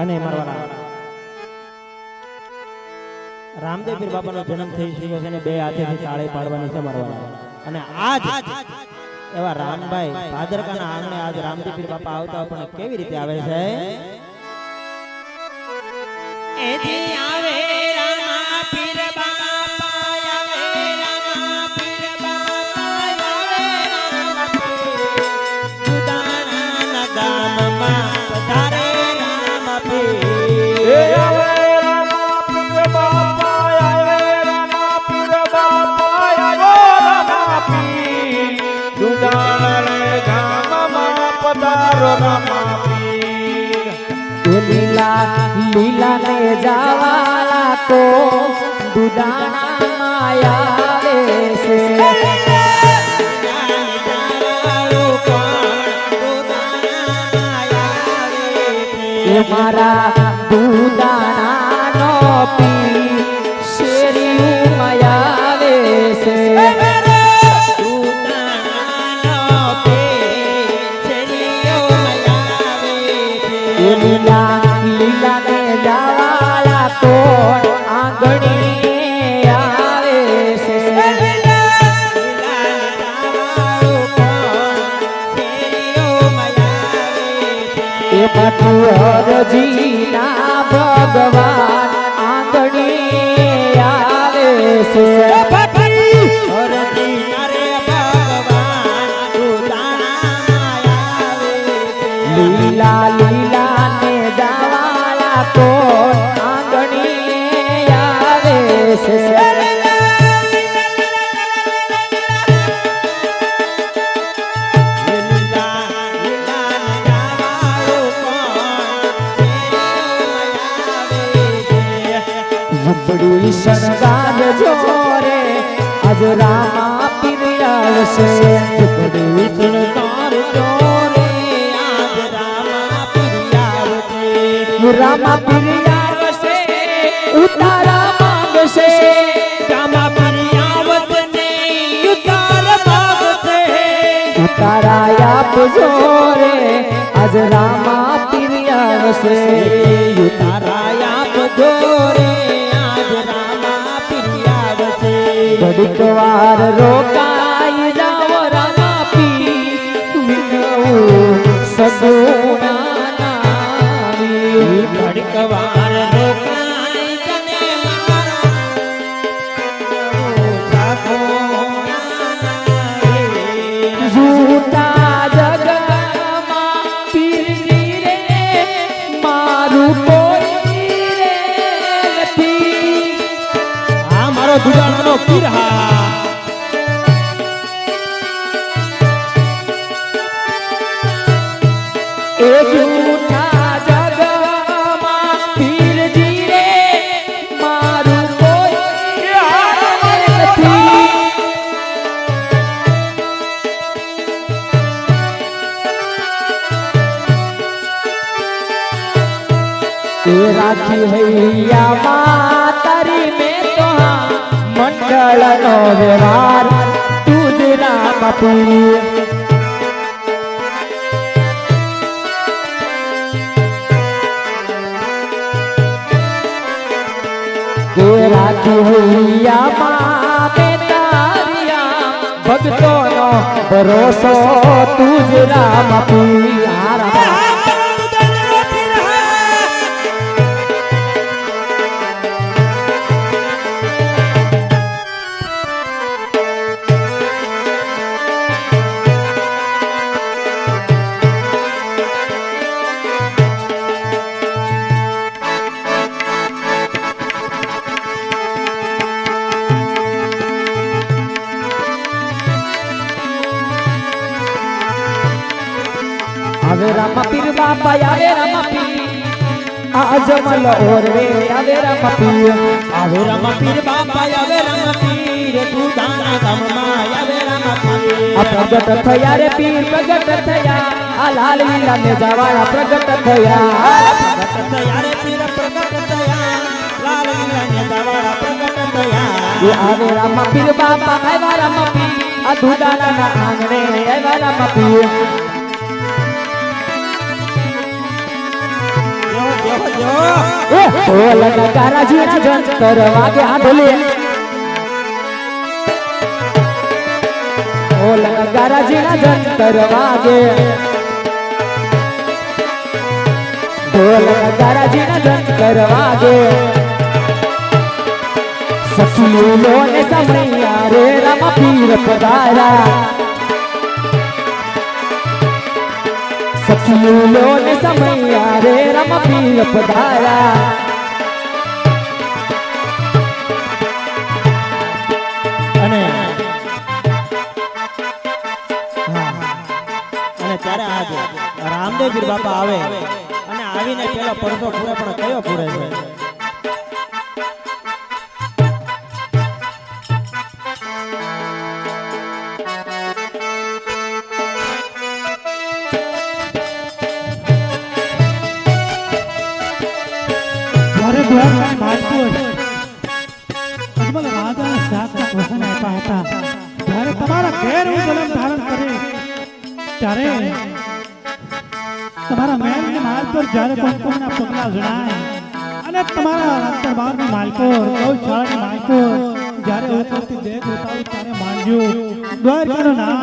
અને મારવાના. રામદેવ પીર બાબાનો જન્મ થઈ ચૂક્યો છે અને બે હાથેથી તાળે પાડવાની છે મારવાના. અને આજ એવા રામભાઈ ભાદરકાના આંગણે આજ રામદેવ પીર બાપા આવતા પણ કેવી રીતે આવે છે? એથી લીલા લીલા ને જવાલા તો દુદાણા માયા છે મારા દુદાણા નો રામા પીર આવશે ઉતારા માંગશે. ઉતારા આપજો રે આજ રામા પીર આવશે ઘડીક વાર રોકાઈ રાખી હૈયા માતારી મેં તો મંડળનો વ્યવહાર તુજ રામ પીરમાં ભક્તોનો ભરોસો તુજ રામ પીર આજમલ ઓરવે આવે રામ પીર. આવે રામ પીર બાપા આવે રામ પીર. દુધાણા ગામમાં આવે રામ પીર. આ પ્રગટ થયા રે પીર પ્રગટ થયા. આ લાલ લીલા ને જવાળા પ્રગટ થયા. પ્રગટ થયા રે પીર પ્રગટ થયા. લાલ લીલા ને જવાળા પ્રગટ થયા. આવે રામ પીર બાપા આવે રામ પીર. આ ધુડાના આંગણે આવે રામ પીર. દેવો દેવો એ ઢોલ નગારાજી ના જંતર વાગે આ ઢોલે ઢોલ નગારાજી ના જંતર વાગે ઢોલ નગારાજી ના જંતર વાગે સખીલો ને સમૈયા રે રામ પીર લો ને સમૈયા રે રમ પીર પધારા અને. અને ત્યારે આજ રામદેવજી બાપા આવે, અને આવીને પેલો પરસો પૂરે પણ કયો પૂરે છે હતા. જ્યારે તમારા ઘેર હું જન્મ ધારણ કરે, ત્યારે તમારા મહેલ ને માલપુર જ્યારે કંકુમના પગલા જણાય અને તમારા દરબારની માલપુર ગૌશાળાની માલકો, જ્યારે ઉપરથી દેખ ઉતારું ત્યારે માનજો દ્વારકાનો નામ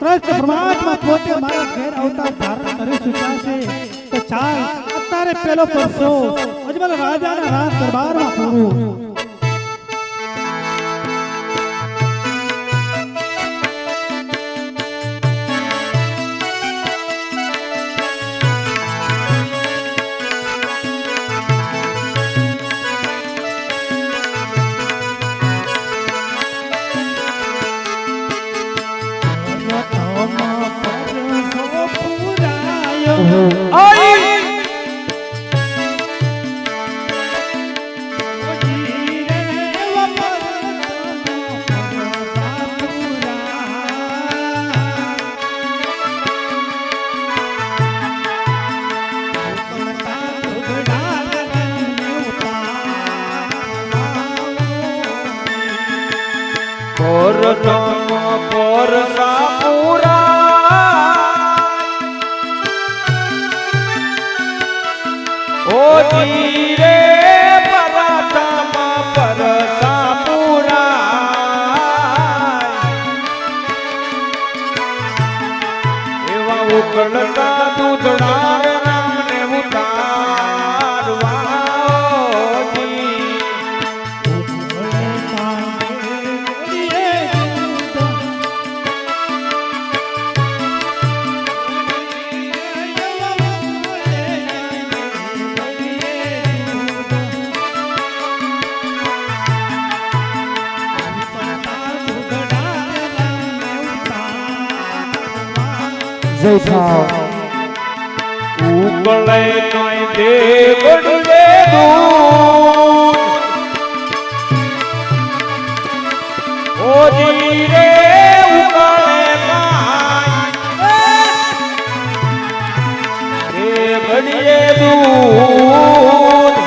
કૃષ્ણ પરમાત્મા પોતે મારા ઘેર અવતાર ધારણ કરી ચૂક્યા છે. તો ચાલ અત્યારે પેલો પરસો. અજમલ રાજાના રાજ દરબારમાં પૂરું. ઉકળતા જય થાવ ઉકળે નોય દે ગડલે દૂધ ઓજી રે ઉકળે રે ઘડીએ દૂધ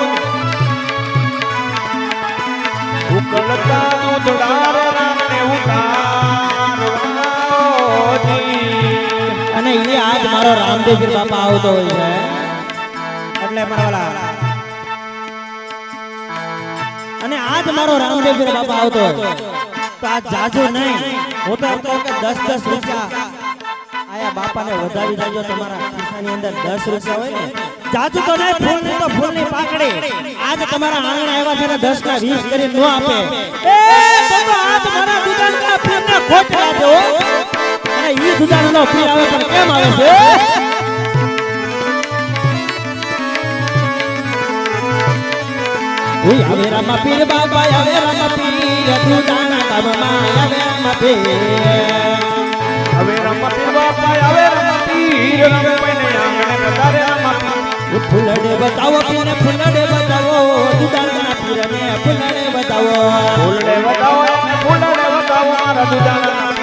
ઉકળતા દૂધડા એ આજ મારો રામદેવજી બાપા આવતો હોય છે. એટલે મારા અને આજ મારો રામદેવજી બાપા આવતો હોય. તો આ જાજુ નહીં. હું તો એમ કે દસ દસ રૂપિયા. આયા બાપાને વધારી દેજો તમારા ખિસ્સાની અંદર દસ રૂપિયા હોય ને. જાજુ તો નહીં ફૂલની તો ફૂલની પાકડી. આજ તમારા આંગણ આવ્યા છે ને દસ ના વીસ કરી ન આપે. એ તો આજ મારા દુકાન ના ફૂલ ને ખોટ હો અને ઈ દુકાન નો ફીર આવે પણ કેમ આવે છે ઓય આવે રામા પીર બાબા આવે રામા પીર દુકાના ગામમાં આવે રામા પીર હવે રમતી બાપા હવે રમતી રમપઈને આંગણે વધારે રમતી ફૂલડે બતાવો પીને ફૂલડે બતાવો દુકાનના પીરને ફૂલડે બતાવો ફૂલડે એને ફૂલડે વધાવો મારા દુધાના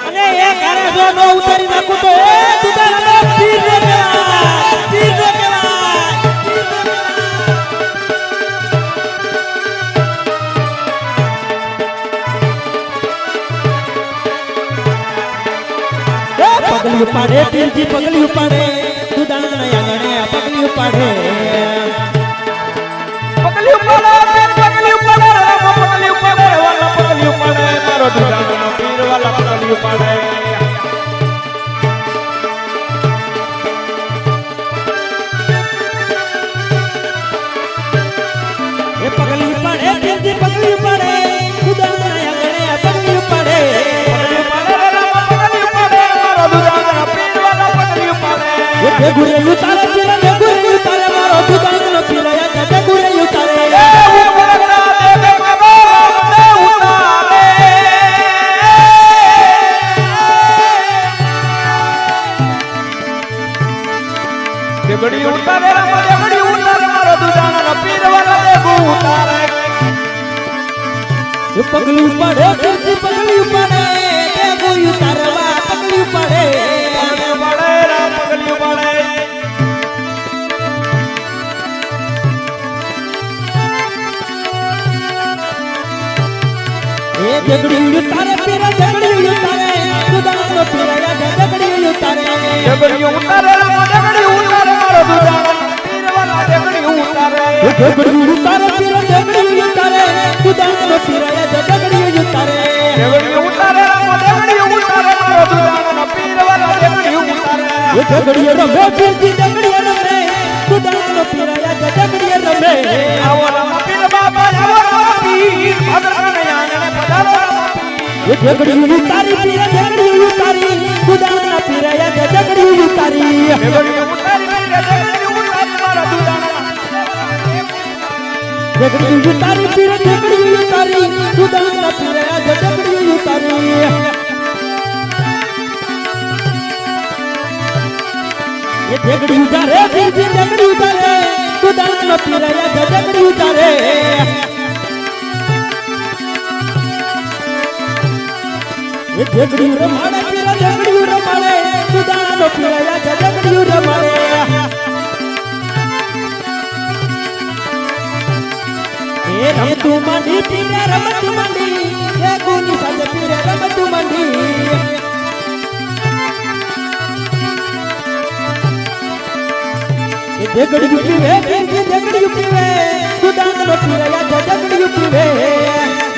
જો નો ઉતારી નાખું તો એ દુધાળાનો પીર નો કહેવાય પીર નો એ પગલું પાડે પીરજી પગલી ઉપાડે દુધાળાના આંગણે પગલી ઉપાડે. પગલી ઉપાડે પગલી ઉપાડે મારો દુધાણનો પીર વાલા પગલી પડે દેગડી ઉતારે રામ પગલી પડે એ જગડી ઉતારે પીરા જગડી ઉતારે દુધાળાનો પીરા યા જગડી ઉતારે દેગડી ઉતારે રામ પીરજી જગડીએ રમે દુધાળાનો પીરા યા રમે આવો રામ જગડી ઉતારી પીરા જગડી ઉતારી દુધાળાના પીરા યા જગડી ઉતારી. દેગડી ઉતારી પીર દેગડી ઉતારી મારો દુધાણનો જગડી ઉતારી પીરા જગડી ઉતારી દુધાળાના પીરા યા જગડી ઉતારી. એ જગડી ઉતારે પીરજી ઉતારે દુધાળાના પીરા યા જગડી ઉતારે. એ જગડી રમાડે પીરા જગડી રમાડે દુધાળાનો પીરા યા જગડી રમાડે. એ રમ તું પીરે રમ તું એ ગુની સાથે પીરે રમ તું મંડી યા પીવે.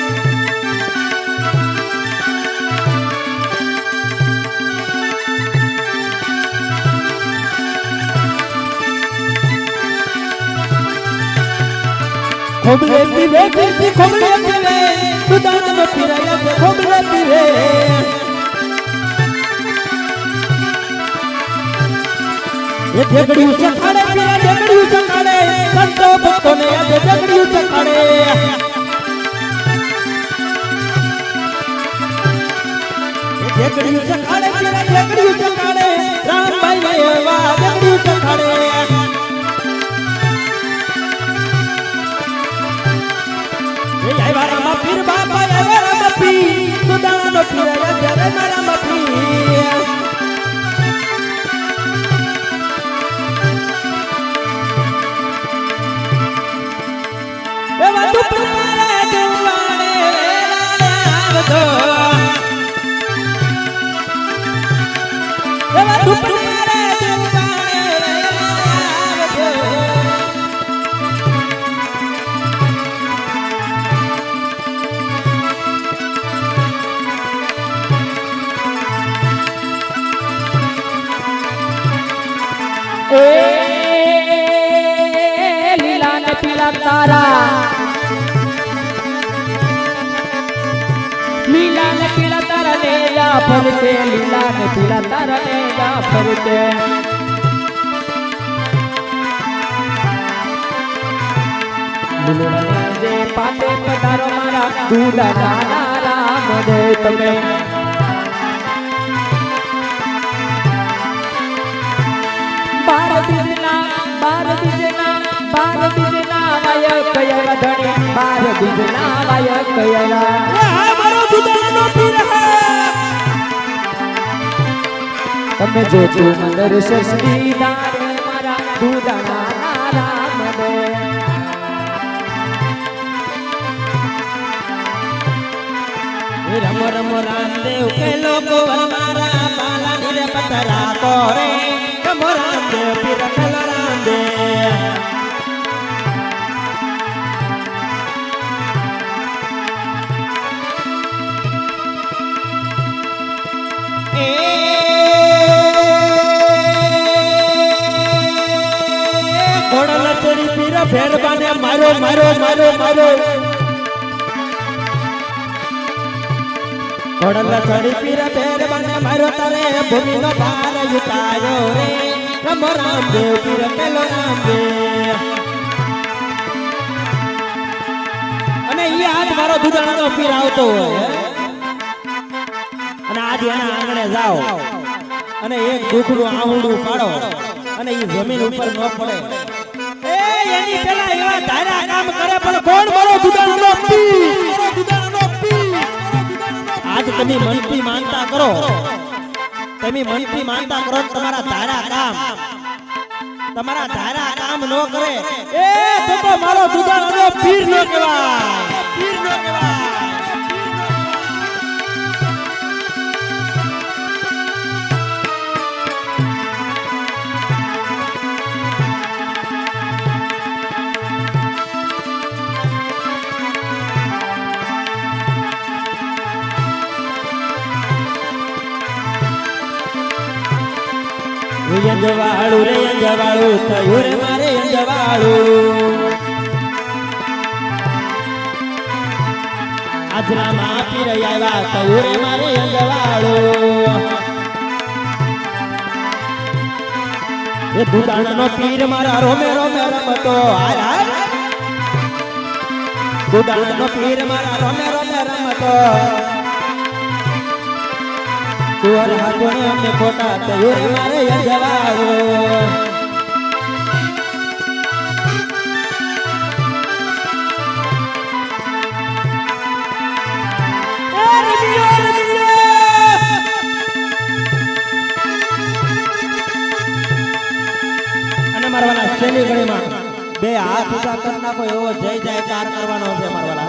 ખોબલે પીવે ખેતી ખોબલે પીવે. સુદાન પીરાયા પીરે ખોબલે પીવે. એ ઢેકડ્યું ચખાડે, પીરા ઢેકડ્યું ચખાડે. સંતો ભક્તોને આજે ઢેકડ્યું ચખાડે. એ ઢેકડ્યું ચખાડે, પીરા ચખાડે. રામભાઈ ને તારા લીલા ને પીળા તારા લે જા ફરતે લીલા ને પીળા તારા લે જા ફરતે પાતે પધારો મારા દૂધા દાના રામ દે તમે બાર બીજના બાર વાય કયરા ધણી કયરા મારો દુદાનો પીર હે તમે જોજો દર્શન દીદાર મારા દુદાણા રામ રમ રમ રામદેવ કે લોકો અમારા બાલાની રે પતરા તોરે રમ રામદેવ પીર ખેલો રામદેવ ઘોડા પીર ફેરબાને મારો મારો મારો મારો. ઘોડા ચડી પીર ફેરબાને મારો, તારે ભૂમિનો ભાર ઉતાર્યો રે. રમ દેવ પીર, પેલો રામ દેવ. અને ઈ આજ મારો દુધાણાનો પીર આવતો હોય અને આજ એના આંગણે જાઓ. અને એક દુખડું આહુડું પાડો. અને એ જમીન ઉપર ન પડે. એની પેલા એવા ધારા કામ કરે પણ કોણ મારો દુધાણાનો પી આજ તમે મનથી માનતા કરો. તમે મનથી માનતા કરો તમારા ધારા કામ. તમારા ધારા કામ ન કરે. એ તો મારો દુધાણાનો પીર ન કહેવાય પીર ન કહેવાય. અંજવાળું થયું રે મારે અંજવાળું. આજરામાં પીર આવ્યા થયું રે મારે અંજવાળું. એ દુદાણાનો પીર મારા રોમે રોમે રમતો, હાય દુદાણાનો પીર મારા રોમે રોમે રમતો. તુવર હાથોને અમને ખોટા તયુર મારે અંજવાળો. મારવાના શેલી ગળીમાં બે હાથ ઊભા કરી નાખો એવો જય જયકાર કરવાનો છે મારવાલા